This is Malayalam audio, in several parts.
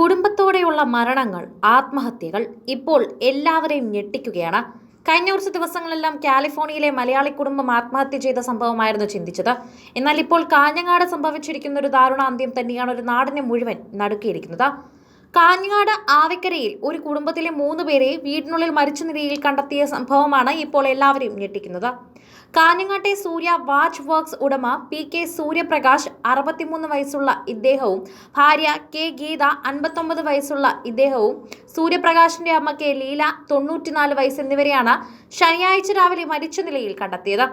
കുടുംബത്തോടെയുള്ള മരണങ്ങൾ ആത്മഹത്യകൾ ഇപ്പോൾ എല്ലാവരെയും ഞെട്ടിക്കുകയാണ്. കഴിഞ്ഞ കുറച്ച് ദിവസങ്ങളെല്ലാം കാലിഫോർണിയയിലെ മലയാളി കുടുംബം ആത്മഹത്യ ചെയ്ത സംഭവമായിരുന്നു ചിന്തിച്ചത്. എന്നാൽ ഇപ്പോൾ കാഞ്ഞങ്ങാട് സംഭവിച്ചിരിക്കുന്ന ഒരു ദാരുണ അന്ത്യം തന്നെയാണ് ഒരു നാടിനെ മുഴുവൻ നടുക്കിയിരിക്കുന്നത്. കാഞ്ഞങ്ങാട് ആവിക്കരയിൽ ഒരു കുടുംബത്തിലെ മൂന്ന് പേരെ വീടിനുള്ളിൽ മരിച്ച നിലയിൽ കണ്ടെത്തിയ സംഭവമാണ് ഇപ്പോൾ എല്ലാവരെയും ഞെട്ടിക്കുന്നത്. കാഞ്ഞങ്ങാട്ടെ സൂര്യ വാച്ച് വർക്ക്സ് ഉടമ പി കെ സൂര്യപ്രകാശ് അറുപത്തിമൂന്ന് വയസ്സുള്ള ഇദ്ദേഹവും ഭാര്യ കെ ഗീത അൻപത്തൊമ്പത് വയസ്സുള്ള ഇദ്ദേഹവും സൂര്യപ്രകാശിന്റെ അമ്മ കെ ലീല തൊണ്ണൂറ്റിനാല് വയസ്സ് എന്നിവരെയാണ് ശനിയാഴ്ച രാവിലെ മരിച്ച നിലയിൽ കണ്ടെത്തിയത്.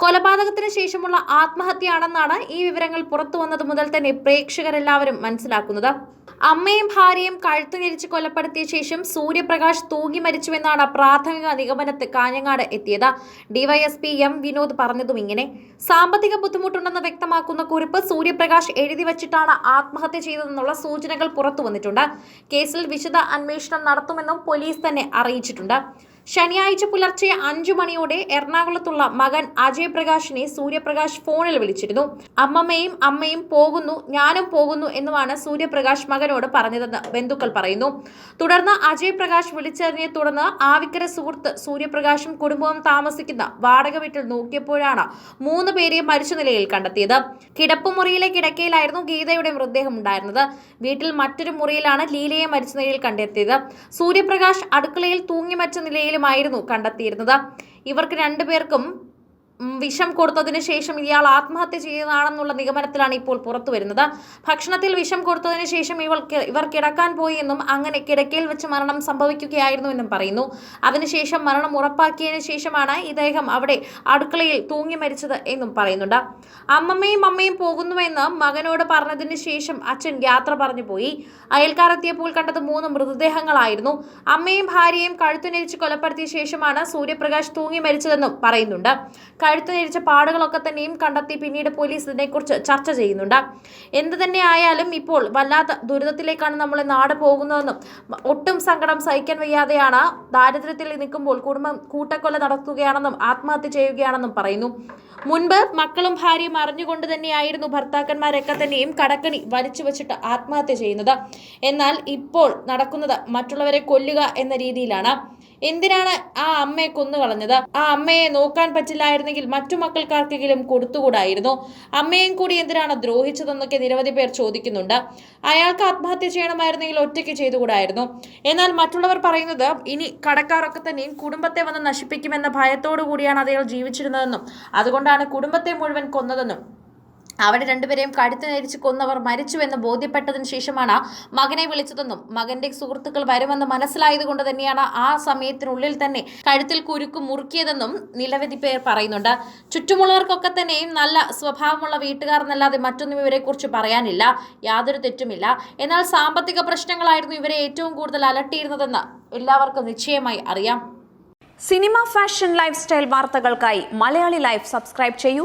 കൊലപാതകത്തിന് ശേഷമുള്ള ആത്മഹത്യയാണെന്നാണ് ഈ വിവരങ്ങൾ പുറത്തു വന്നത് മുതൽ തന്നെ പ്രേക്ഷകരെല്ലാവരും മനസ്സിലാക്കുന്നത്. അമ്മയും ഭാര്യയും കഴുത്തു ഞെരിച്ച് കൊലപ്പെടുത്തിയ ശേഷം സൂര്യപ്രകാശ് തൂങ്ങി മരിച്ചുവെന്നാണ് പ്രാഥമിക നിഗമനത്തിൽ കാഞ്ഞങ്ങാട് എത്തിയത്. ഡിവൈഎസ്പി എം വിനോദ് പറഞ്ഞതും ഇങ്ങനെ. സാമ്പത്തിക ബുദ്ധിമുട്ടുണ്ടെന്ന് വ്യക്തമാക്കുന്ന കുറിപ്പ് സൂര്യപ്രകാശ് എഴുതി വച്ചിട്ടാണ് ആത്മഹത്യ ചെയ്തതെന്നുള്ള സൂചനകൾ പുറത്തു വന്നിട്ടുണ്ട് കേസിൽ വിശദ അന്വേഷണം നടത്തുമെന്നും പോലീസ് തന്നെ അറിയിച്ചിട്ടുണ്ട്. ശനിയാഴ്ച പുലർച്ചെ അഞ്ചു മണിയോടെ എറണാകുളത്തുള്ള മകൻ അജയ് പ്രകാശിനെ സൂര്യപ്രകാശ് ഫോണിൽ വിളിച്ചിരുന്നു. അമ്മമ്മയും അമ്മയും പോകുന്നു ഞാനും പോകുന്നു എന്നുമാണ് സൂര്യപ്രകാശ് മകനോട് പറഞ്ഞതെന്ന് ബന്ധുക്കൾ പറയുന്നു. തുടർന്ന് അജയ് പ്രകാശ് വിളിച്ചതിനെ തുടർന്ന് ആവിക്കര സുഹൃത്ത് സൂര്യപ്രകാശും കുടുംബവും താമസിക്കുന്ന വാടക വീട്ടിൽ നോക്കിയപ്പോഴാണ് മൂന്ന് പേരെ മരിച്ച നിലയിൽ കണ്ടെത്തിയത്. കിടപ്പുമുറിയിലെ കിടക്കയിലായിരുന്നു ഗീതയുടെ മൃതദേഹം ഉണ്ടായിരുന്നത്. വീട്ടിൽ മറ്റൊരു മുറിയിലാണ് ലീലയെ മരിച്ച നിലയിൽ കണ്ടെത്തിയത്. സൂര്യപ്രകാശ് അടുക്കളയിൽ തൂങ്ങി മരിച്ച നിലയിലുമായിരുന്നു കണ്ടെത്തിയിരുന്നത്. ഇവർക്ക് രണ്ടുപേർക്കും വിഷം കൊടുത്തതിന് ശേഷം ഇയാൾ ആത്മഹത്യ ചെയ്തതാണെന്നുള്ള നിഗമനത്തിലാണ് ഇപ്പോൾ പുറത്തു വരുന്നത്. ഭക്ഷണത്തിൽ വിഷം കൊടുത്തതിന് ശേഷം ഇവൾക്ക് ഇവർ കിടക്കാൻ പോയി എന്നും അങ്ങനെ കിടക്കയിൽ വെച്ച് മരണം സംഭവിക്കുകയായിരുന്നു എന്നും പറയുന്നു. അതിനുശേഷം മരണം ഉറപ്പാക്കിയതിനു ശേഷമാണ് ഇദ്ദേഹം അവിടെ അടുക്കളയിൽ തൂങ്ങി മരിച്ചത് എന്നും പറയുന്നുണ്ട്. അമ്മമ്മയും അമ്മയും പോകുന്നുവെന്ന് മകനോട് പറഞ്ഞതിന് ശേഷം അച്ഛൻ യാത്ര പറഞ്ഞു പോയി. അയൽക്കാരെത്തിയപ്പോൾ കണ്ടത് മൂന്ന് മൃതദേഹങ്ങളായിരുന്നു. അമ്മയും ഭാര്യയും കഴുത്തുനരിച്ച് കൊലപ്പെടുത്തിയ ശേഷമാണ് സൂര്യപ്രകാശ് തൂങ്ങി മരിച്ചതെന്നും പറയുന്നുണ്ട്. കഴുത്തുനെരിച്ച പാടുകളൊക്കെ തന്നെയും കണ്ടെത്തി പിന്നീട് പോലീസ് ഇതിനെക്കുറിച്ച് ചർച്ച ചെയ്യുന്നുണ്ട്. എന്ത് തന്നെയായാലും ഇപ്പോൾ വല്ലാത്ത ദുരിതത്തിലേക്കാണ് നമ്മളെ നാട് പോകുന്നതെന്നും ഒട്ടും സങ്കടം സഹിക്കാൻ വയ്യാതെയാണ് ദാരിദ്ര്യത്തിൽ നിൽക്കുമ്പോൾ കുടുംബം കൂട്ടക്കൊല നടത്തുകയാണെന്നും ആത്മഹത്യ ചെയ്യുകയാണെന്നും പറയുന്നു. മുൻപ് മക്കളും ഭാര്യയും അറിഞ്ഞുകൊണ്ട് തന്നെയായിരുന്നു ഭർത്താക്കന്മാരൊക്കെ തന്നെയും കടക്കണി വലിച്ചു വെച്ചിട്ട് ആത്മഹത്യ ചെയ്യുന്നത്. എന്നാൽ ഇപ്പോൾ നടക്കുന്നത് മറ്റുള്ളവരെ കൊല്ലുക എന്ന രീതിയിലാണ്. എന്തിനാണ് ആ അമ്മയെ കൊന്നുകളഞ്ഞത് ആ അമ്മയെ നോക്കാൻ പറ്റില്ലായിരുന്നെങ്കിൽ മറ്റു മക്കൾക്കാർക്കെങ്കിലും കൊടുത്തുകൂടായിരുന്നു? അമ്മയും കൂടി എന്തിനാണ് ദ്രോഹിച്ചതെന്നൊക്കെ നിരവധി പേർ ചോദിക്കുന്നുണ്ട്. അയാൾക്ക് ആത്മഹത്യ ചെയ്യണമായിരുന്നെങ്കിൽ ഒറ്റയ്ക്ക് ചെയ്തുകൂടായിരുന്നു? എന്നാൽ മറ്റുള്ളവർ പറയുന്നത് ഇനി കടക്കാരൊക്കെ തന്നെയും കുടുംബത്തെ വന്ന് നശിപ്പിക്കുമെന്ന ഭയത്തോടു കൂടിയാണ് അദ്ദേഹം ജീവിച്ചിരുന്നതെന്നും അതുകൊണ്ടാണ് കുടുംബത്തെ മുഴുവൻ കൊന്നതെന്നും അവിടെ രണ്ടുപേരെയും കഴുത്തിനരിച്ച് കൊന്നവർ മരിച്ചുവെന്ന് ബോധ്യപ്പെട്ടതിന് ശേഷമാണ് മകനെ വിളിച്ചതെന്നും മകന്റെ സുഹൃത്തുക്കൾ വരുമെന്ന് മനസ്സിലായതുകൊണ്ട് തന്നെയാണ് ആ സമയത്തിനുള്ളിൽ തന്നെ കഴുത്തിൽ കുരുക്ക് മുറുക്കിയതെന്നും നിരവധി പേർ പറയുന്നുണ്ട്. ചുറ്റുമുള്ളവർക്കൊക്കെ തന്നെയും നല്ല സ്വഭാവമുള്ള വീട്ടുകാർ എന്നല്ലാതെ മറ്റൊന്നും ഇവരെക്കുറിച്ച് പറയാനില്ല. യാതൊരു തെറ്റുമില്ല. എന്നാൽ സാമ്പത്തിക പ്രശ്നങ്ങളായിരുന്നു ഇവരെ ഏറ്റവും കൂടുതൽ അലട്ടിയിരുന്നതെന്ന് എല്ലാവർക്കും നിശ്ചയമായി അറിയാം. സിനിമ ഫാഷൻ ലൈഫ് സ്റ്റൈൽ വാർത്തകൾക്കായി മലയാളി ലൈഫ് സബ്സ്ക്രൈബ് ചെയ്യൂ.